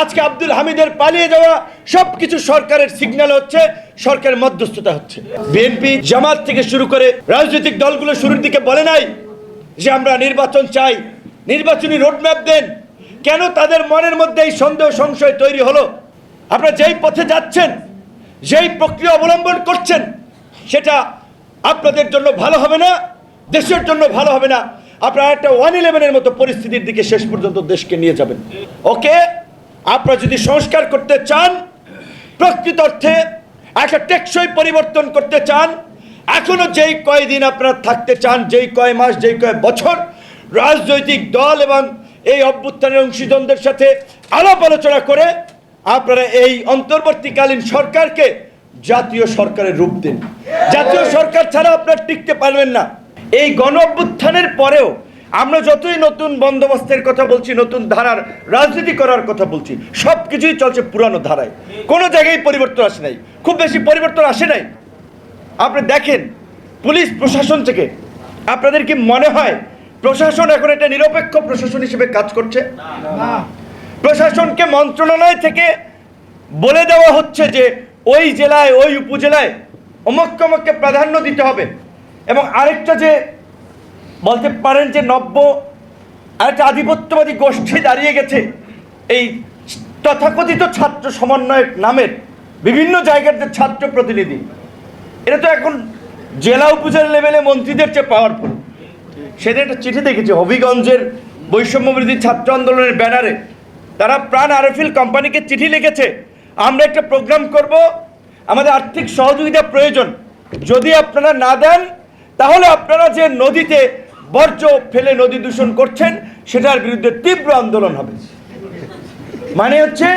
আজকে আব্দুল হামিদের পালিয়ে যাওয়া সবকিছু সরকারের সিগন্যাল হচ্ছে সরকারের মধ্যস্থতা হচ্ছে। বিএনপি জামাত থেকে শুরু করে রাজনৈতিক দলগুলো শুরুর দিকে বলে নাই যে আমরা নির্বাচন চাই। নির্বাচনী রোডম্যাপ দেন। কেন তাদের মনের মধ্যে এই সন্দেহ সংশয় তৈরি হলো? আপনারা যেই পথে যাচ্ছেন, যেই প্রক্রিয়া অবলম্বন করছেন, সেটা আপনাদের জন্য ভালো হবে না, দেশের জন্য ভালো হবে না। আপনারা একটা ওয়ান ইলেভেনের মতো পরিস্থিতির দিকে শেষ পর্যন্ত দেশকে নিয়ে যাবেন। ওকে? আপনারা যদি সংস্কার করতে চান, প্রকৃত অর্থে একটা টেকসই পরিবর্তন করতে চান, এখনও যেই কয়দিন আপনারা থাকতে চান, যেই কয় মাস, যেই কয় বছর, রাজনৈতিক দল এবং এই অভ্যুত্থানের অংশীজনদের সাথে আলাপ আলোচনা করে আপনারা এই অন্তর্বর্তীকালীন সরকারকে জাতীয় সরকারের রূপ দিন। জাতীয় সরকার ছাড়া আপনারা টিকতে পারবেন না। এই গণ অভ্যুত্থানের পরেও আমরা যতই নতুন বন্দোবস্তের কথা বলছি নতুন ধারার রাজনীতি করার কথা বলছি সব কিছুই চলছে পুরানো ধারায়। কোনো জায়গায় পরিবর্তন আসে নাই। খুব বেশি পরিবর্তন আসে নাই। আপনি দেখেন পুলিশ প্রশাসন থেকে আপনাদের কি মনে হয় প্রশাসন এখন একটা নিরপেক্ষ প্রশাসন হিসেবে কাজ করছে? প্রশাসনকে মন্ত্রণালয় থেকে বলে দেওয়া হচ্ছে যে ওই জেলায় ওই উপজেলায় অমুক প্রাধান্য দিতে হবে। এবং আরেকটা যে বলতে পারেন যে নব্য আরেকটা আধিপত্যবাদী গোষ্ঠী দাঁড়িয়ে গেছে। এই তথাকথিত ছাত্র সমন্বয়ক নামের বিভিন্ন জায়গার যে ছাত্র প্রতিনিধি এটা তো এখন জেলা উপজেলা লেভেলে মন্ত্রীদের চেয়ে পাওয়ারফুল সেদিন একটা চিঠি দেখেছি, হবিগঞ্জের বৈষম্য বৈষম্যবৃদ্ধি ছাত্র আন্দোলনের ব্যানারে। তারা প্রাণ আরফিল কোম্পানিকে চিঠি লিখেছে, আমরা একটা প্রোগ্রাম করব, আমাদের আর্থিক সহযোগিতা প্রয়োজন। যদি আপনারা না দেন, তাহলে আপনারা যে নদীতে বর্জ্য ফেলে নদী দূষণ করছেন সেটার বিরুদ্ধে তীব্র আন্দোলন হবে। মানে হচ্ছে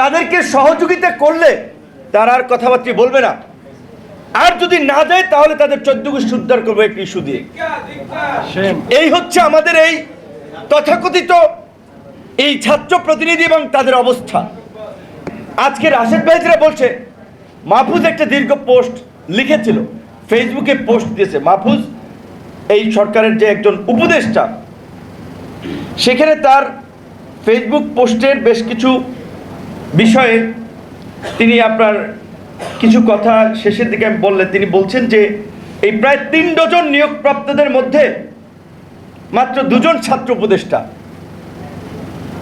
তাদেরকে সহযোগিতা করলে তারা আর কথাবার্তা বলবে না। আর যদি না দেয় তাহলে তাদের চোদ্দ গোষ্ঠী উদ্ধার করব একটি ইস্যু দিয়ে। এই হচ্ছে আমাদের এই তথাকথিত এই ছাত্র প্রতিনিধি এবং তাদের অবস্থা। আজকে রাশেদ ভাইজরা বলছে মাহফুজ একটা দীর্ঘ পোস্ট লিখেছিল ফেসবুকে পোস্ট দিয়েছে। মাহফুজ এই সরকারের যে একজন উপদেষ্টা, সেখানে তার ফেসবুক পোস্টের বেশ কিছু বিষয়ে তিনি আপনার কিছু কথা শেষের দিকে আমি বললে, তিনি বলছেন যে এই প্রায় তিন ডজন নিয়োগপ্রাপ্তদের মধ্যে মাত্র দুজন ছাত্র উপদেষ্টা।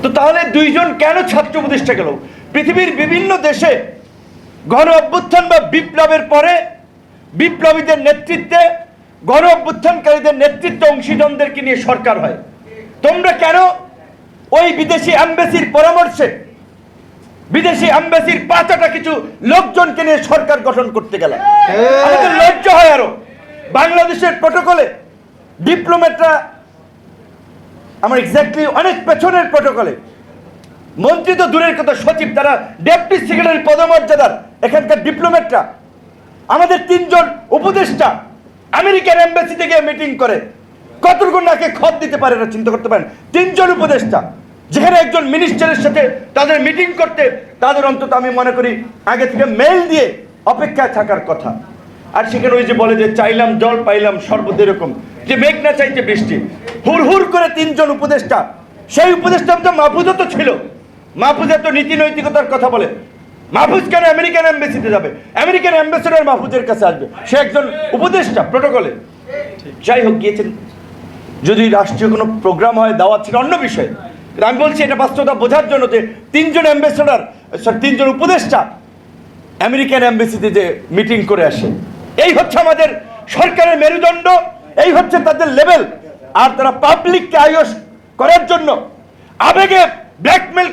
তো তাহলে দুইজন কেন ছাত্র উপদেষ্টা গেল? পৃথিবীর বিভিন্ন দেশে গণ অভ্যুত্থান বা বিপ্লবের পরে বিপ্লবীদের নেতৃত্বে গণ অভ্যুত্থানকারীদের নেতৃত্ব অংশীজনদেরকে নিয়ে সরকার হয়। তোমরা কেন ওই বিদেশি অ্যাম্বাসির পরামর্শে বিদেশি অ্যাম্বাসির পাঁচটা কিছু লোকজনকে নিয়ে সরকার গঠন করতে গেল? আমাদের লজ্জা হয় আরও। বাংলাদেশের প্রোটোকলে ডিপ্লোমেটরা আমার এক্স্যাক্টলি অনেক পেছনের প্রোটোকলে মন্ত্রী তো দূরের কথা সচিব তারা ডেপুটি সেক্রেটারি পদমর্যাদার এখানকার ডিপ্লোমেটরা আমাদের তিনজন উপদেষ্টা আমেরিকার এম্বাসিতে গিয়ে মিটিং করে। কতটুকু নাকে খত দিতে পারে না, চিন্তা করতে পারেন? তিনজন উপদেষ্টা, যেখানে একজন মিনিস্টারের সাথে তাদের মিটিং করতে, তাদের অন্তত আমি মনে করি আগে থেকে মেল দিয়ে অপেক্ষায় থাকার কথা। আর সেখানে ওই যে বলে যে, চাইলাম জল, পাইলাম শরবত, এরকম। যে মেঘ না চাইতে বৃষ্টি। হুর হুর করে তিনজন উপদেষ্টা, সেই উপদেষ্টা তো মাহফুজও তো ছিল। মাহফুজের তো নীতি নৈতিকতার কথা বলে। মাহফুজ কেন আমেরিকান এম্বাসিতে যাবে? আমেরিকান অ্যাম্বাসেডর মাহফুজের কাছে আসবে। সে একজন উপদেষ্টা প্রোটোকলে। যাই হোক, গিয়েছেন। যদি রাষ্ট্রীয় কোনো প্রোগ্রাম হয়, দাওয়াত ছিল অন্য বিষয়। আমি বলছি, এটা বাস্তবতা বোঝার জন্য যে তিনজন অ্যাম্বাসেডর তিনজন উপদেষ্টা আমেরিকান এম্বাসিতে যে মিটিং করে আসে। এই হচ্ছে আমাদের সরকারের মেরুদণ্ড, এই হচ্ছে তাদের লেভেল। আর তারা পাবলিককে আয়স করার জন্য আবেগে ব্ল্যাকমেল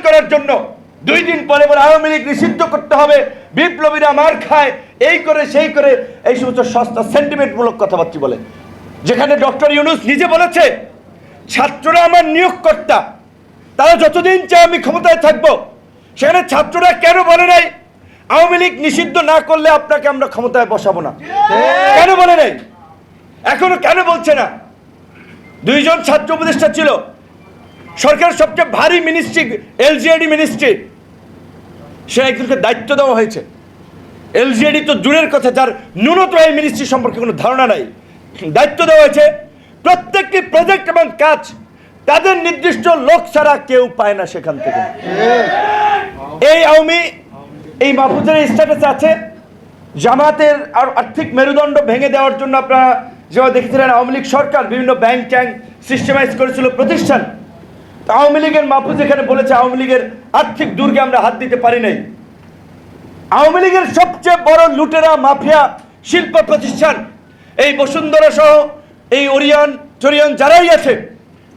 দুই দিন পরে পরে আওয়ামী লীগ নিষিদ্ধ করতে হবে, বিপ্লবীরা মার খায়, এই করে, সেই করে, এই সমস্ত সস্তা সেন্টিমেন্টমূলক কথাবার্তা বলে। যেখানে ডক্টর ইউনুস নিজে বলেছে, ছাত্ররা আমার নিয়োগকর্তা, তারা যতদিন চায় আমি ক্ষমতায় থাকব। সেখানে ছাত্ররা কেন বলে নাই, আওয়ামী লীগ নিষিদ্ধ না করলে আপনাকে আমরা ক্ষমতায় বসাবো না? কেন বলে নাই? এখনও কেন বলছে না? দুইজন ছাত্র উপদেষ্টা ছিল। সরকারের সবচেয়ে ভারী মিনিস্ট্রি এলজিআইডি মিনিস্ট্রি সে একজনকে দায়িত্ব দেওয়া হয়েছে। এলজিআইডি তো দূরের কথা, যার ন্যূনতম এই মিনিস্ট্রি সম্পর্কে কোনো ধারণা নাই। দায়িত্ব দেওয়া হয়েছে, প্রত্যেকটি প্রজেক্ট এবং কাজ তাদের নির্দিষ্ট লোক ছাড়া কেউ পায় না সেখান থেকে। এই আওয়ামী, এই মাহফুজের স্ট্যাটাস আছে। জামাতের আর আর্থিক মেরুদণ্ড ভেঙে দেওয়ার জন্য আপনারা যেভাবে দেখেছিলেন, আওয়ামী লীগ সরকার বিভিন্ন ব্যাংক ট্যাঙ্ক সিস্টেমাইজ করেছিল, প্রতিষ্ঠান। আওয়ামী লীগের মাহফুজ এখানে বলেছে, আওয়ামী লীগের আর্থিক দুর্গে আমরা হাত দিতে পারি নাই। আওয়ামী লীগের সবচেয়ে বড় লুটেরা, মাফিয়া, শিল্প প্রতিষ্ঠান, এই বসুন্ধরা সহ এই ওরিয়ান চরিয়ন যারাই আছে,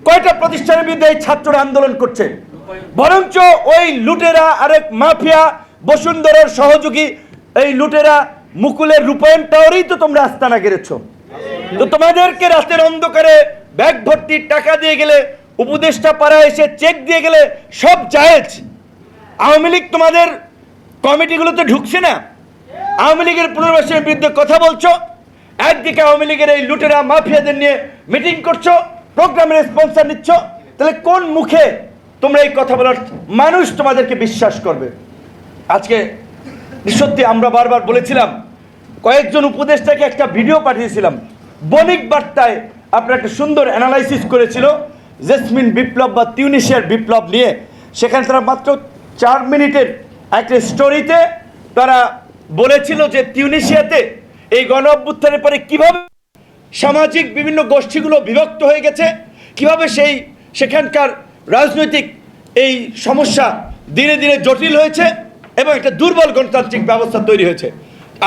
কয়টা প্রতিষ্ঠানের বিরুদ্ধে এই ছাত্ররা আন্দোলন করছে? বরঞ্চ ওই লুটেরা আরেক মাফিয়া বসুন্ধরার সহযোগী, এই লুটেরা মুকুলের রূপায়ণ টাওয়ারেই তো তোমরা আস্তানা গেড়েছো। তো তোমাদেরকে রাতের অন্ধকারে ব্যাগ ভর্তি টাকা দিয়ে গেলে উপদেষ্টা পাড়া এসে চেক দিয়ে গেলে সব জায়েজ। আওয়ামী লীগ তোমাদের কমিটিগুলোতে ঢুকছে না? আওয়ামী লীগের পুনর্বাসনের বিরুদ্ধে কথা বলছো? একদিকে আওয়ামী লীগের এই লুটেরা মাফিয়াদের নিয়ে মিটিং করছ প্রোগ্রামের স্পন্সর নিচ্ছ, তাহলে কোন মুখে তোমরা এই কথা বলার মানুষ তোমাদেরকে বিশ্বাস করবে? আজকে সত্যি আমরা বারবার বলেছিলাম, কয়েকজন উপদেষ্টাকে একটা ভিডিও পাঠিয়েছিলাম। বণিক বার্তায় আপনার একটা সুন্দর অ্যানালাইসিস করেছিল। জেসমিন বিপ্লব বা তিউনিশিয়ার বিপ্লব নিয়ে, সেখানে তারা মাত্র চার মিনিটের একটা স্টোরিতে তারা বলেছিল যে তিউনিশিয়াতে এই গণ অভ্যুত্থানের পরে কীভাবে সামাজিক বিভিন্ন গোষ্ঠীগুলো বিভক্ত হয়ে গেছে, কীভাবে সেই সেখানকার রাজনৈতিক এই সমস্যা দিনে দিনে জটিল হয়েছে এবং একটা দুর্বল গণতান্ত্রিক ব্যবস্থা তৈরি হয়েছে।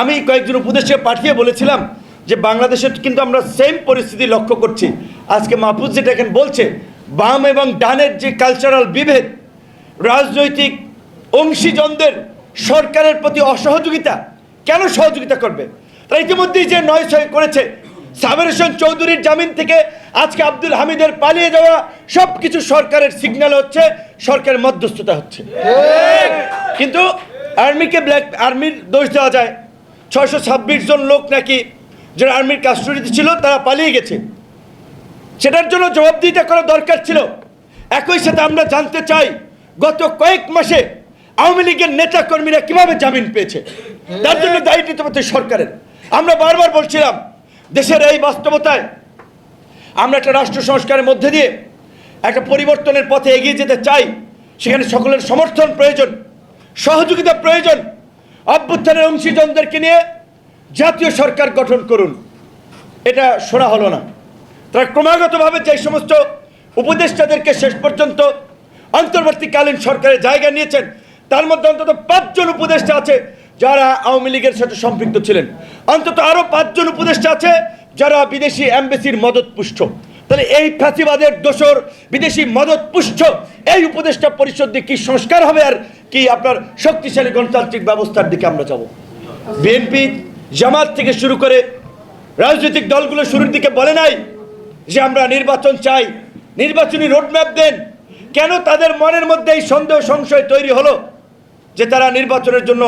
আমি কয়েকজন উপদেশে পাঠিয়ে বলেছিলাম যে বাংলাদেশে কিন্তু আমরা সেম পরিস্থিতি লক্ষ্য করছি। আজকে মাহফুজ এখন বলছে, বাম এবং ডানের যে কালচারাল বিভেদ, রাজনৈতিক অংশীজনদের সরকারের প্রতি অসহযোগিতা কেন সহযোগিতা করবে? তারা ইতিমধ্যেই যে নয় ছয় করেছে সাবের হোসেন চৌধুরীর জামিন থেকে আজকে আব্দুল হামিদের পালিয়ে যাওয়া সব কিছু সরকারের সিগন্যাল হচ্ছে, সরকারের মধ্যস্থতা হচ্ছে। কিন্তু আর্মিকে ব্ল্যাক আর্মির দোষ দেওয়া যায়। ছয়শো ছাব্বিশ জন লোক নাকি যারা আর্মির কাস্টডিতে ছিল, তারা পালিয়ে গেছে। সেটার জন্য জবাবদিহিতা করা দরকার ছিল। একই সাথে আমরা জানতে চাই, গত কয়েক মাসে আওয়ামী লীগের নেতা কর্মীরা কীভাবে জামিন পেয়েছে? তার জন্য দায়িত্ব নিতে সরকারের। আমরা বারবার বলছিলাম, দেশের এই বাস্তবতায় আমরা একটা রাষ্ট্র সংস্কারের মধ্যে দিয়ে একটা পরিবর্তনের পথে এগিয়ে যেতে চাই। সেখানে সকলের সমর্থন প্রয়োজন, সহযোগিতা প্রয়োজন। অভ্যুত্থানের অংশীজনদেরকে নিয়ে জাতীয় সরকার গঠন করুন। এটা শোনা হলো না। তারা ক্রমাগতভাবে যে সমস্ত উপদেষ্টাদেরকে শেষ পর্যন্ত অন্তর্বর্তীকালীন সরকারের জায়গা নিয়েছেন, তার মধ্যে অন্তত পাঁচজন উপদেষ্টা আছে যারা আওয়ামী লীগের সাথে সম্পৃক্ত ছিলেন। অন্তত আরও পাঁচজন উপদেষ্টা আছে যারা বিদেশি অ্যাম্বাসির মদত পুষ্ট তাহলে এই ফ্যাসিবাদের দোসর বিদেশি মদত পুষ্ট এই উপদেষ্টা পরিষদ দিয়ে কি সংস্কার হবে আর কি আপনার শক্তিশালী গণতান্ত্রিক ব্যবস্থার দিকে আমরা যাব? বিএনপি জামাত থেকে শুরু করে রাজনৈতিক দলগুলো শুরুর দিকে বলে নাই যে আমরা নির্বাচন চাই নির্বাচনী রোডম্যাপ দেন। কেন তাদের মনের মধ্যে এই সন্দেহ সংশয় তৈরি হলো যে তারা নির্বাচনের জন্য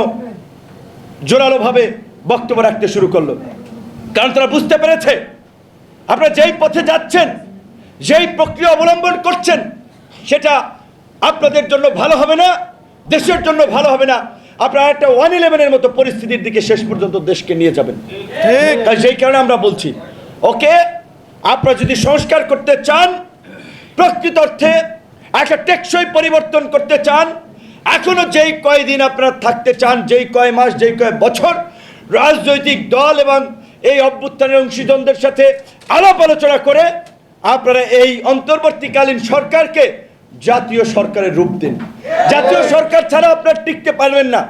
জোরালোভাবে বক্তব্য রাখতে শুরু করল? কারণ তারা বুঝতে পেরেছে আপনারা যেই পথে যাচ্ছেন যেই প্রক্রিয়া অবলম্বন করছেন সেটা আপনাদের জন্য ভালো হবে না দেশের জন্য ভালো হবে না। আপনারা একটা ওয়ান ইলেভেনের মতো পরিস্থিতির দিকে শেষ পর্যন্ত দেশকে নিয়ে যাবেন। ঠিক। তাই সেই কারণে আমরা বলছি ওকে আপনারা যদি সংস্কার করতে চান, প্রকৃত অর্থে একটা টেকসই পরিবর্তন করতে চান, এখনও যেই কয়দিন আপনারা থাকতে চান, যেই কয় মাস, যেই কয় বছর, রাজনৈতিক দল এবং এই অভ্যুত্থানের অংশীজনদের সাথে আলাপ আলোচনা করে আপনারা এই অন্তর্বর্তীকালীন সরকারকে জাতীয় সরকারের রূপ দিন। জাতীয় সরকার ছাড়া আপনারা টিকতে পারবেন না।